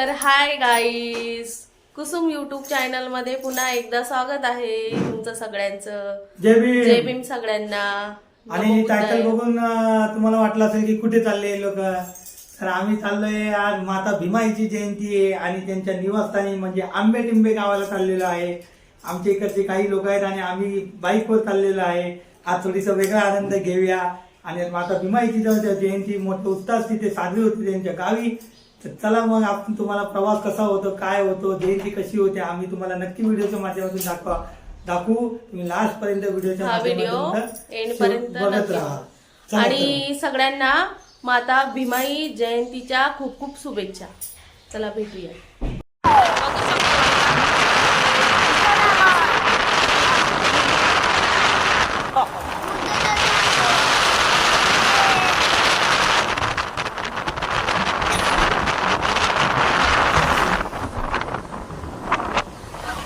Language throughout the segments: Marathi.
तर हाय गाईस कुसुम युट्यूब चॅनलमध्ये पुन्हा एकदा स्वागत आहे तुमचं सगळ्यांचं. जय भीम. जय भीम सगळ्यांना. आणि टायटल. बघून अं, तुम्हाला वाटलं असेल की कुठे चालले लोक? तर आम्ही चाललोय आज माता भीमाईची जयंती आहे आणि त्यांच्या निवासस्थानी म्हणजे आंबे टिंबे गावाला चाललेलो आहे. आमच्या इकडचे काही लोक आहेत आणि आम्ही बाईकवर चाललेलो आहे. आज थोडीसा वेगळा आनंद घेऊया. आणि माता भीमाईची जेव्हा जयंती मोठं उत्साह तिथे साजरी होती त्यांच्या गावी. तर चला मग आपण तुम्हाला प्रवास कसा होतो काय होतो जयंती कशी होते आम्ही तुम्हाला नक्की व्हिडिओच्या माध्यमातून दाखवा. दाखवू. तुम्ही लास्ट पर्यंत व्हिडिओच्या व्हिडिओ माध्यमातून एंड पर्यंत बघत राहा. आणि सगळ्यांना माता भीमाई जयंतीच्या खूप खूप शुभेच्छा. चला भेटूया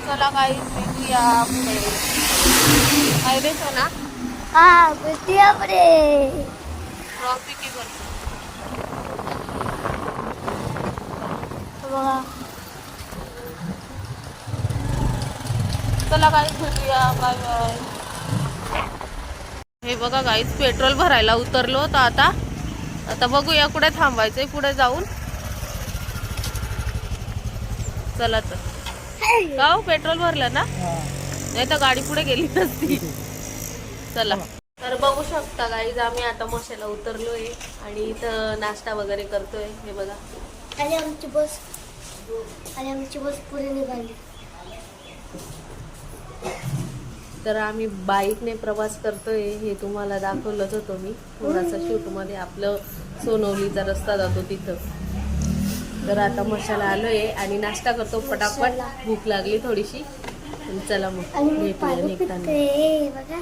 चला काही पुढे काय भेटूया. बघा चला बाय बाय हे बघा गाईच पेट्रोल भरायला उतरलो तर आता. आता बघूया कुठे थांबायचंय पुढे जाऊन. चला तर. का हो, पेट्रोल भरलं ना? नाही तर गाडी पुढे गेली नसती. चला. तर बघू शकता गाईज आम्ही आता मशाला उतरलोय आणि इथं नाश्ता वगैरे करतोय. हे बघा. आणि आमची बस. आणि आमची बस पुढे निघाली. तर आम्ही बाईकने प्रवास करतोय. हे तुम्हाला दाखवलंच होतं मी. थोडासा शूटमध्ये आपलं सोनवलीचा रस्ता जातो तिथं. तर आता मशाला आलोय आणि नाश्ता करतो पटापट भूक लागली थोडीशी. चला मग भेटूया निघताना.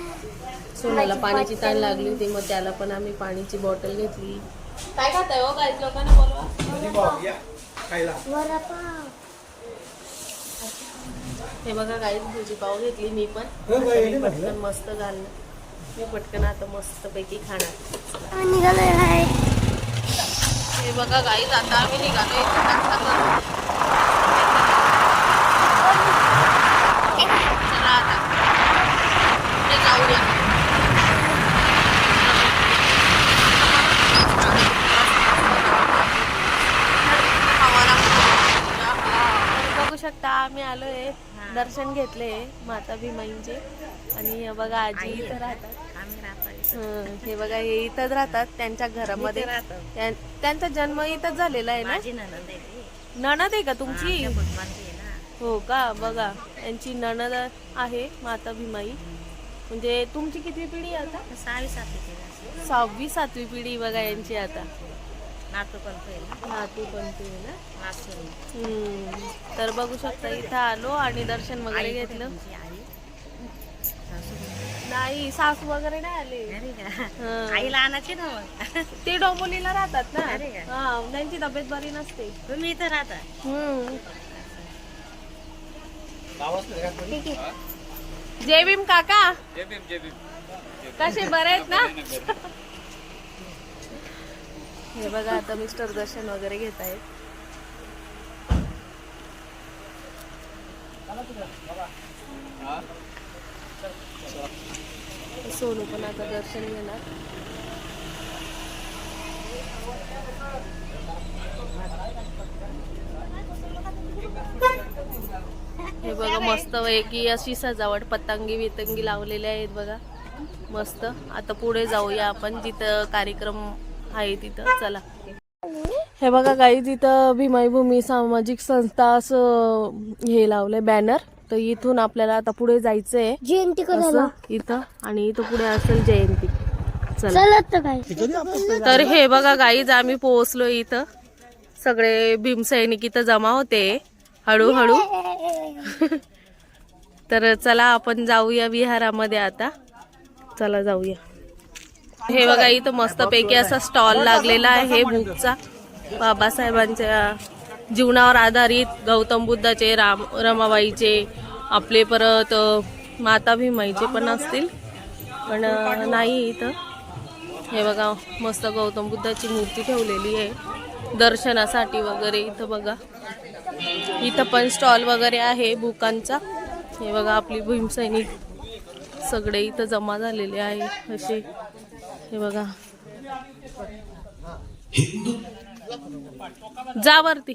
सोनाला पाण्याची ताण लागली होती मग त्याला पण आम्ही पाण्याची बॉटल घेतली. काय खाताय हो? काही लोकांना बोलवा. हे बघा काही भुजी पाव घेतली मी पण. हो, हे पटकन मस्त घालणं मी पटकन आता मस्त पैकी खाणार हे बघा गाईज आता आम्ही निघालो. चला आता. जाऊया. बघू शकता आम्ही आलोय दर्शन घेतले माता भीमाईंचे. आणि बघा आजी इथं राहतात. हं, बघा हे इथंच राहतात त्यांच्या घरामध्ये. त्यां- त्यांचा जन्म इथंच झालेला आहे ना? नणद आहे का तुमची? हो का? बघा यांची नणद आहे माता भीमाई. म्हणजे तुमची किती पिढी आता? सहावी सातवी सहावी सातवी पिढी बघा यांची आता. नातू पण नातू पण. तर बघू शकता इथं आलो आणि दर्शन वगैरे घेतलं. नाही सासू वगैरे नाही आले. अरे का हं. आईला आणायची ना मग? ते डोंबोलीला राहतात ना. अरे का? हा त्यांची तब्येत बरी नसते. तुम्ही इथं राहता? हम्म. जय भीम काका. कसे बरे आहेत ना? हे बघा आता मिस्टर दर्शन वगैरे घेत आहेत. सोनू पण आता दर्शन घेणार. हे बघा मस्त पैकी अशी सजावट पतंगी वितंगी लावलेल्या आहेत बघा. मस्त. आता पुढे जाऊया आपण जिथं कार्यक्रम आहे तिथं. चला. हे बघा काही तिथं भीमाई भूमी सामाजिक संस्था असं हे लावलंय बॅनर तर इथून आपल्याला आता पुढे जायचंय. जयंती करायला इथं आणि इथं पुढे असेल जयंती. चला. तर हे बघा गाईज आम्ही पोहोचलो इथं. सगळे भीमसैनिक इथं जमा होते. हळूहळू. तर चला आपण जाऊया विहारामध्ये आता. चला जाऊया. हे बघा इथं मस्त पैकी असा स्टॉल लागलेला आहे बुकचा बाबासाहेबांच्या जीवनावर आधारित गौतम बुद्धाचे राम रमाबाईचे आपले परत माता भीमाईचे पण असतील. पण नाही इथं. हे बघा मस्त गौतम बुद्धाची मूर्ती ठेवलेली आहे. दर्शनासाठी वगैरे इथं बघा. इथं पण स्टॉल वगैरे आहे बुकांचा. हे बघा आपली भीमसैनिक सगळे इथं जमा झालेले आहे. असे. हे बघा. जा वरती.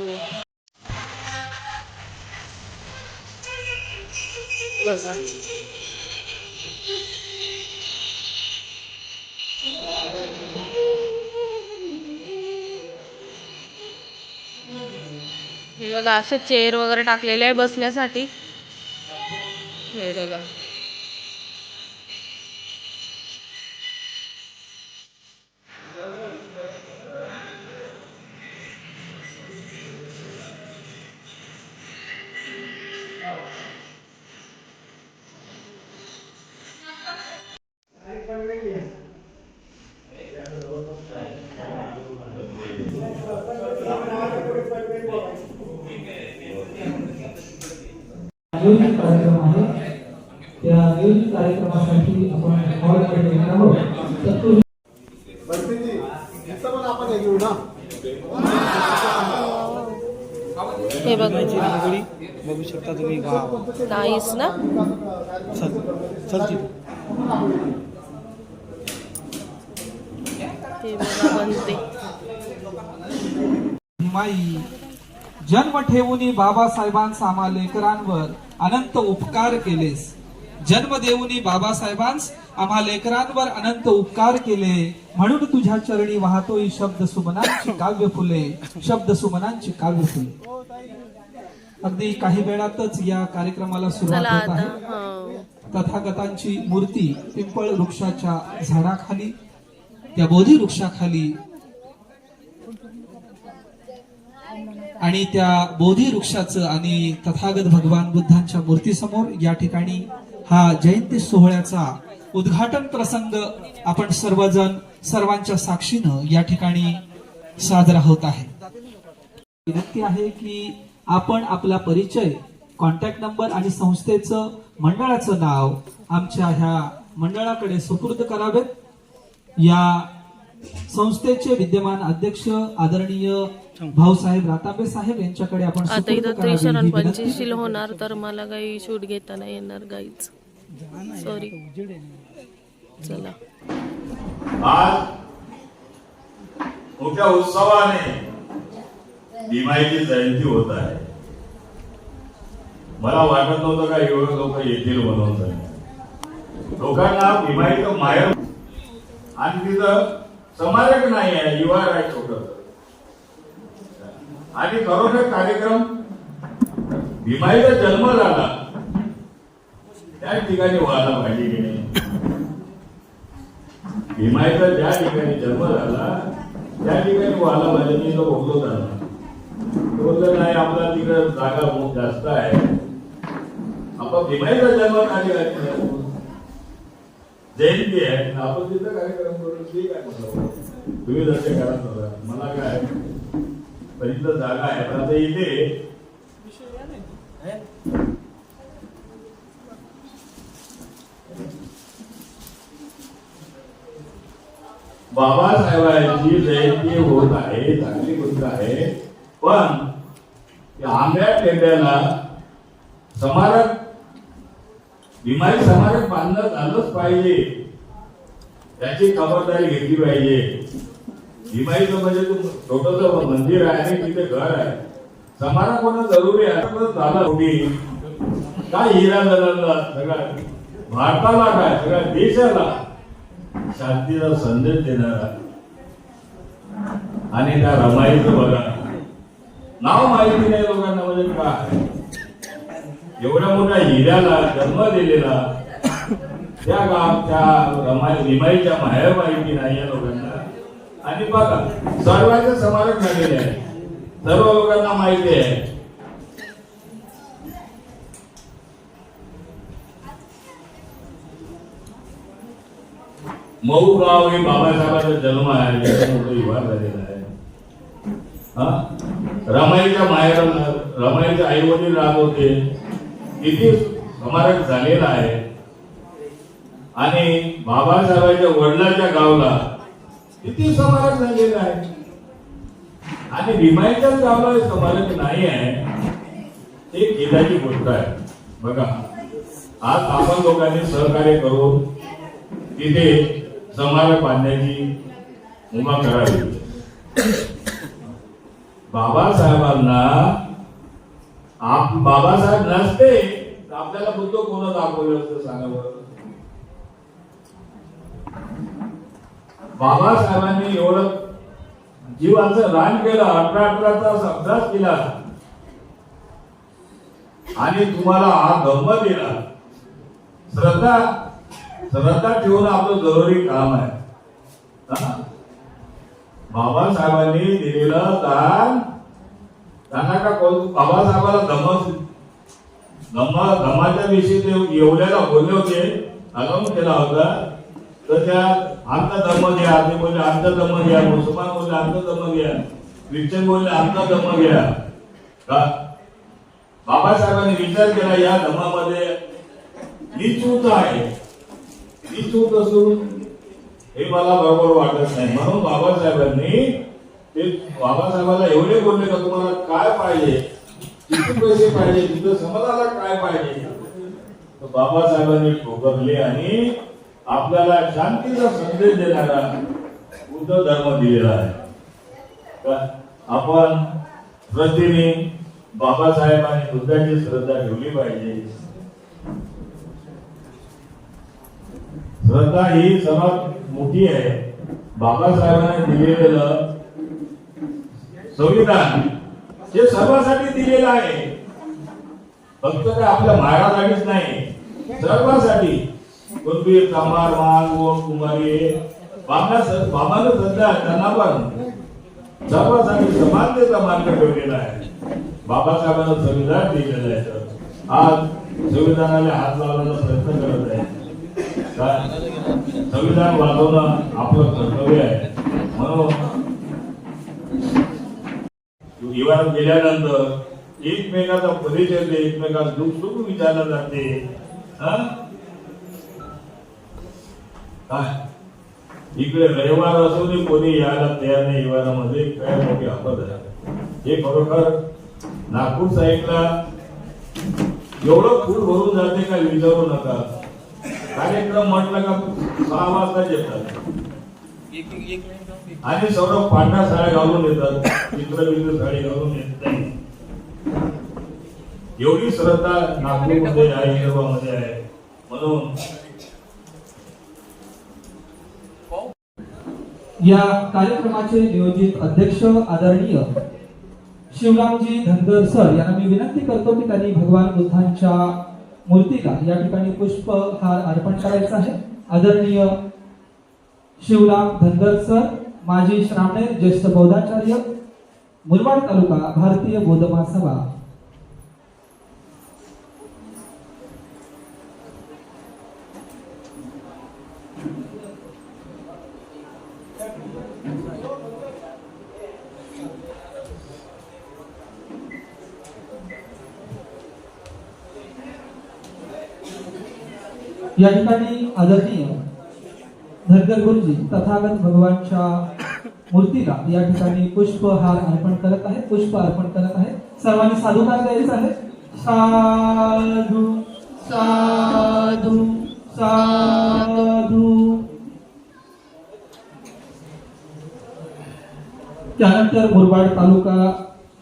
येऊ. बघा हे बघा. असं चेअर वगैरे टाकलेले आहे बसण्यासाठी. हे बघा. कार्यक्रमासाठी आपण हॉलमध्ये येणार आहोत. हे बघा. बघू शकता तुम्ही. गाव नाहीस ना? चल चल तिथे. ते बघा बनते. माई जन्म ठेवून बाबासाहेबांस आम्हा लेकरांवर अनंत उपकार केलेस. जन्म देऊनी बाबासाहेबांस आम्हा लेकरांवर अनंत उपकार केले. म्हणून तुझ्या चरणी वाहतोय शब्द सुमनांची काव्य फुले. शब्द सुमनांची काव्य फुले. अगदी काही वेळातच या कार्यक्रमाला सुरुवात होत आहे. हा. तथागतांची मूर्ती पिंपळ वृक्षाच्या झाडाखाली त्या बोधी वृक्षाखाली आणि त्या बोधी वृक्षाचं आणि तथागत भगवान बुद्धांच्या मूर्तीसमोर या ठिकाणी हा जयंती सोहळ्याचा उद्घाटन प्रसंग आपण सर्वजण सर्वांच्या साक्षीनं या ठिकाणी साजरा होत आहे. विनंती आहे की आपण आपला परिचय कॉन्टॅक्ट नंबर आणि संस्थेचं मंडळाचं नाव आमच्या ह्या मंडळाकडे सुपूर्द करावेत. या संस्थेचे विद्यमान अध्यक्ष आदरणीय भाऊसाहेब रातांबे साहेब यांच्याकडे आपण आता सुपूर्द इथं करावी त्रिशरण विनंती. पंचशील होणार तर मला काही शूट घेता नाही येणार गाईच सॉरी चला. आज मोठ्या उत्सवाने भीमाईची जयंती होत आहे. मला वाटत नव्हतं का एवढे लोक येतील म्हणून. लोकांना भीमाईचं माहेर आणि तिथं समारक नाही आहे युवार आहे छोट आणि खरोखर कार्यक्रम भीमाईचा जन्म झाला. त्या ठिकाणी व्हायला पाहिजे की नाही? भीमायचा ज्या ठिकाणी जन्म झाला त्या ठिकाणी व्हायला पाहिजे मी तो बघतो झाला तो नाही आपला तिकडे जागा खूप जास्त आहे. आपण भीमाईचा जन्म त्या ठिकाणी नाही. जयंती आहे. आपण तिथं कार्यक्रम करू ते काय म्हणतो? तुम्ही जसे करा मला काय? पण इथं जागा आहे. पण आता इथे बाबासाहेबांची जयंती होत आहे चांगली गोष्ट आहे. पण आंब्या टेंड्याला समारक बिमारी समारक बांधणं झालंच पाहिजे. त्याची खबरदारी घेतली पाहिजे. भीमाईचं म्हणजे छोटस मंदिर आहे आणि तिथे घर आहे. समारक होणं जरुरी आहे. पण झालं होती काय हिरा झाला सगळ्या भारताला काय? सगळ्या देशाला? शांतीचा संदेश देणारा. आणि त्या रमाईचं बघा. नाव माहिती नाही लोकांना म्हणजे काय? एवढ्या मोठ्या हिऱ्याला जन्म दिलेला. त्या गाव त्या रमाई रिमाईच्या माहेर माहिती नाही या लोकांना. आणि बघा सर्वांचे समारोप झालेले आहे. सर्व लोकांना माहिती आहे. मऊ गाव हे बाबासाहेबांचा जन्म आहे मोठं विवाह झालेला आहे. हा? रमाईच्या माहेर रमाईचे आई वडील राहत होते. किती समारक झालेला आहे. आणि बाबासाहेबांच्या वडिलांच्या गावला किती समारक झालेला आहे. आणि भीमाईच्याच गावला समारक नाही आहे. ते गेल्याची गोष्ट आहे. बघा आज आपण लोकांनी सहकार्य करून तिथे समारक बांधण्याची उमा करावी. बाबासाहेबांना आप बाबासाहेब नसते तर आपल्याला बुद्ध कोण दाखवलं असतं सांगावं? बाबासाहेबांनी एवढं जीवाचं रान केलं अठरा अठरा तास अभ्यास केला. आणि तुम्हाला हा धम्म दिला. श्रद्धा सरळता ठेवणं आपलं जरुरी काम आहे. बाबासाहेबांनी दिलेलं दान त्यांना का कोण बाबासाहेबाला धम्म धम्मा धम्माच्या विषयी ते एवढ्याला बोलले होते अलाउन केला होता. तर त्या आमचा धर्म घ्या ते बोलले आमचा धर्म घ्या मुसलमान बोलले आमचा धर्म घ्या ख्रिश्चन बोलले आमचा धर्म घ्या. का? बाबासाहेबांनी विचार केला या धमामध्ये ही चूक आहे. ही चूक असून हे मला बरोबर वाटत नाही. म्हणून बाबासाहेबांनी ते बाबासाहेबांना एवढे बोलले का तुम्हाला काय पाहिजे? किती पैसे पाहिजे? तिथं समाजाला काय पाहिजे? तर बाबासाहेबांनी ठोकरले आणि आपल्याला शांतीचा संदेश देणारा बुद्ध धर्म दिलेला आहे. आपण प्रतिने बाबासाहेब आणि बुद्धाची श्रद्धा ठेवली पाहिजे. श्रद्धा ही सर्वात मोठी आहे. बाबासाहेबांनी दिलेलं संविधान हे सर्वांसाठी दिलेलं आहे. फक्त काय आपल्या महाराजांनीच नाही. सर्वांसाठी. गंभीर कामार मान गोड कुमारी बाबा बाबानं सध्या त्यांना पण. सर्वांसाठी समानतेचा मार्ग ठेवलेला आहे. बाबासाहेबांना संविधान दिलेलं आहे आज संविधानाला हात लावण्याचा प्रयत्न करत आहे. संविधान वाचवणं आपलं कर्तव्य आहे. म्हणून इवान गेल्यानंतर एकमेकाचा परिचय दे एकमेका दुःख सुख विचारलं जाते. काय? इकडे रविवार असून कोणी यायला तयार नाही इवारामध्ये काय मोठी आपत आहे. हे खरोखर नागपूर साईडला एवढं फूल भरून जाते का विचारू नका. कार्यक्रम म्हटलं का सहा वाजता येतात. आणि सर्व पांढऱ्या साड्या घालून येतात. चित्र वित्र साडी घालून येत नाही. एवढी श्रद्धा नागपूरमध्ये आहे विदर्भामध्ये आहे. म्हणून या कार्यक्रमाचे नियोजित अध्यक्ष आदरणीय शिवरामजी धनगर सर यांना मी विनंती करतो की त्यांनी भगवान बुद्धांच्या मूर्तीला. या ठिकाणी पुष्प हा अर्पण करायचा आहे. आदरणीय शिवराम धनगर सर माजी श्रामणे ज्येष्ठ बौद्धाचार्य मुरबाड तालुका भारतीय बौद्ध महासभा. या ठिकाणी आदरणीय धनगर गुरुजी तथागत भगवानच्या मूर्तीला या ठिकाणी पुष्पहार अर्पण करत आहे पुष्प अर्पण करत आहे सर्वांनी साधुकार द्यायचा आहे. साधू साधू साधू. त्यानंतर मुरबाड तालुका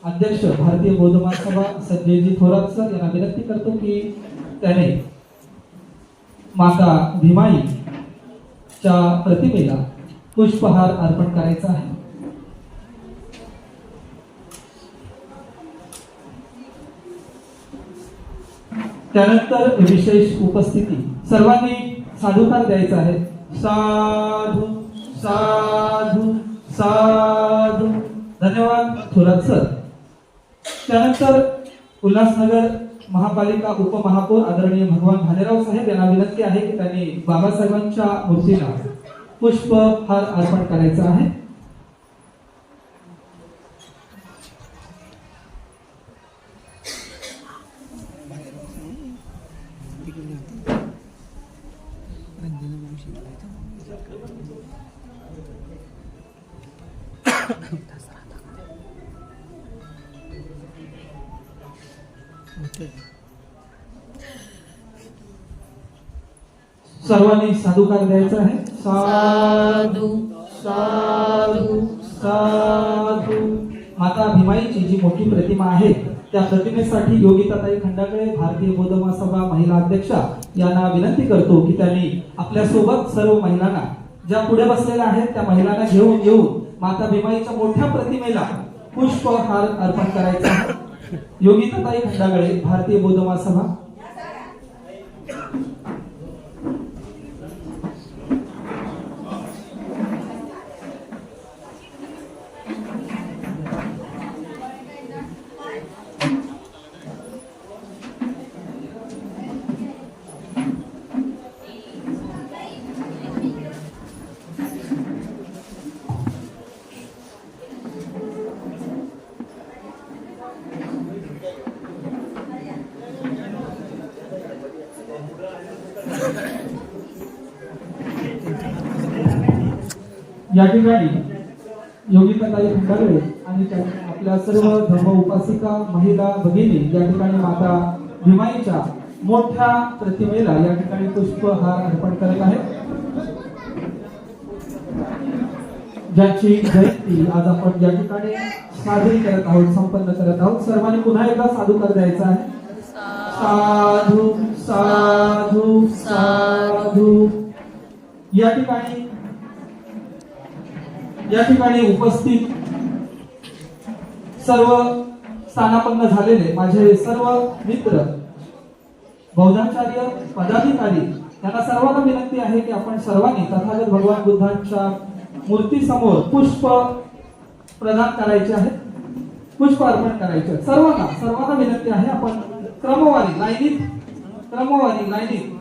अध्यक्ष भारतीय बौद्ध महासभा संजयजी थोरात सर यांना विनंती करतो की त्याने माता भीमाईच्या प्रतिमेला पुष्पहार अर्पण करायचा आहे. त्यानंतर विशेष उपस्थिती. सर्वांनी साधुकार द्यायचा आहे. साधू साधू साधू. धन्यवाद थोरात सर. त्यानंतर उल्हासनगर महापालिका उपमहापौर आदरणीय भगवान भालेराव साहेब यांना विनंती आहे की त्यांनी बाबासाहेबांच्या मूर्तीला पुष्पहार अर्पण करायचा आहे. सर्वांनी साधुकार द्यायचा आहे? साधू साधू. साधू. माता भीमाईची जी मोठी प्रतिमा आहे त्या प्रतिमेसाठी योगिताताई खंडाकडे भारतीय बौद्ध महासभा महिला अध्यक्षा यांना विनंती करतो की त्यांनी आपल्यासोबत सर्व महिलांना ज्या पुढे बसलेल्या आहेत त्या महिलांना घेऊन येऊन माता भीमाईच्या मोठ्या प्रतिमेला पुष्पहार अर्पण करायचा आहे. योगिताताई खंडागळे भारतीय बौद्ध महासभा. या ठिकाणी योगिताताई खंडारे आणि आपल्या सर्व धर्म उपासिका महिला भगिनी या ठिकाणी माता भीमाईच्या मोठ्या प्रतिमेला या ठिकाणी पुष्पहार अर्पण करत आहेत. ज्याची जयंती आज आपण या ठिकाणी साजरी करत आहोत संपन्न करत आहोत. सर्वांनी पुन्हा एकदा साधू कर द्यायचा आहे. साधू साधू साधू. या ठिकाणी या ठिकाणी उपस्थित सर्व स्थानापन्न झालेले माझे सर्व मित्र बौद्धाचार्य पदाधिकारी यांना सर्वांना विनंती आहे की आपण सर्वांनी तथागत भगवान बुद्धांच्या मूर्ती समोर पुष्प प्रदान करायचे आहे पुष्प अर्पण करायचे सर्वांना सर्वांना विनंती आहे आपण क्रमवारी लाईनीत क्रमवारी लाईनीत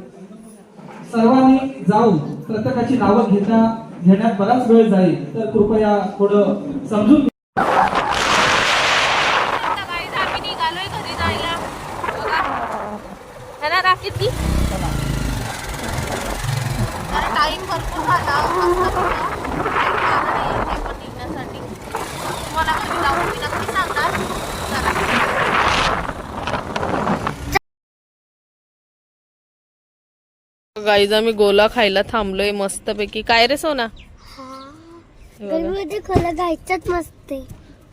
सर्वांनी जाऊन प्रत्येकाची नावं घेता घेण्यात बराच वेळ जाईल. तर कृपया थोडं समजून घ्या. आता काही आम्ही निघालोय घरी जायला बघा है ना राखीत की जरा टाइम भरपूर झाला वाजता बघा. Time लागला नाही ते पण निघण्यासाठी तुम्हाला घरी जाऊन मी नक्की सांगणार चला. गाईज आम्ही गोला खायला थांबलोय मस्तपैकी. काय रे सोना? हे. गरमीमध्ये गोला खायचाच मस्त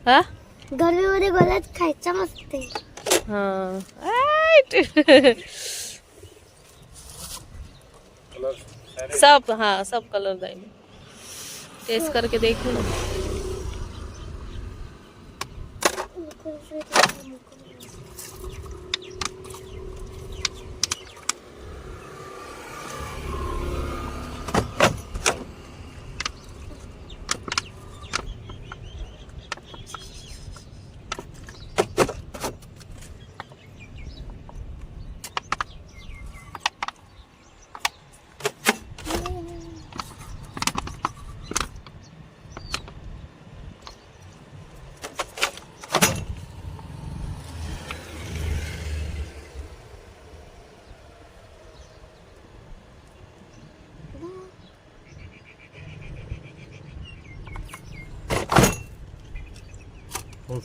हा? गरमीमध्ये गोलाच खायचा मस्त हाँ। सब हाँ सब कलर देंगे टेस्ट करके देखो ना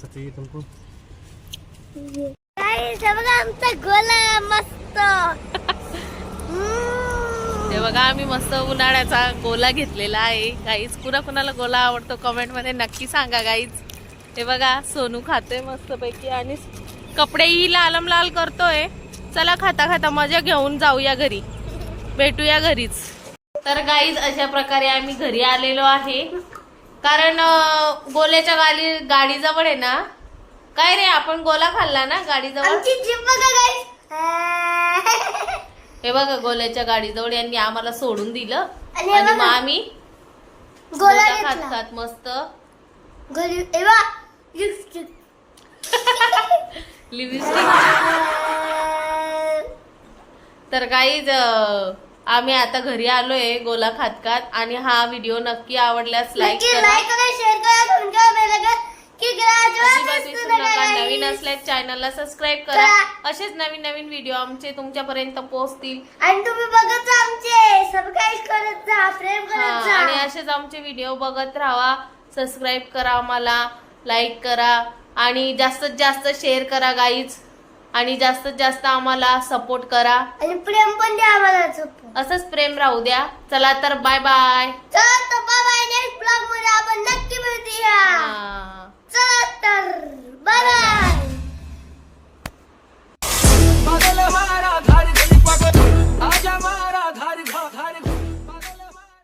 चाहिए तुमको काय हे बघा आमचा गोला मस्त. हे बघा आम्ही मस्त उन्हाळ्याचा गोला घेतलेला आहे. गाईच कुणा कुणाला गोला आवडतो कमेंटमध्ये नक्की सांगा गाईच हे बघा सोनू खातोय मस्त पैकी आणि कपडेही लालम लाल करतोय. चला खाता खाता मजा घेऊन जाऊया घरी. भेटूया घरीच. तर गाईज अशा प्रकारे आम्ही घरी आलेलो आहे. कारण गोल्याच्या गाडी गाडीजवळ आहे ना? काय रे आपण गोला खाल्ला ना गाडीजवळ? आमची जीप बघा गाईस हे बघा गोल्याच्या गाडीजवळ यांनी आम्हाला सोडून दिलं. आणि हे आणि मग बघा. आम्ही गोला गोला खात घेतला. खात मस्त. लिपस्टिक लिपस्टिक तर काहीच आम्ही आता घरी आलोय गोला खात खात आणि हा व्हिडिओ नक्की आवडल्यास लाईक नवीन असल्यास चॅनलला सबस्क्राईब करा. असेच नवीन नवीन व्हिडिओ आमचे तुमच्यापर्यंत पोहोचतील. आणि तुम्ही बघत आमचे. सबस्क्राईब करत जा प्रेम करत जा. आणि असेच आमचे व्हिडिओ बघत राहा. सबस्क्राईब करा आम्हाला लाईक करा. आणि जास्तीत जास्त शेअर करा गाईज आणि जास्तीत जास्त आम्हाला सपोर्ट करा. आणि प्रेम पण द्या आम्हाला असंच प्रेम राहू द्या. चला तर बाय बाय चला तर बाय आपण नक्की भेटूया. चला तर बाय बाय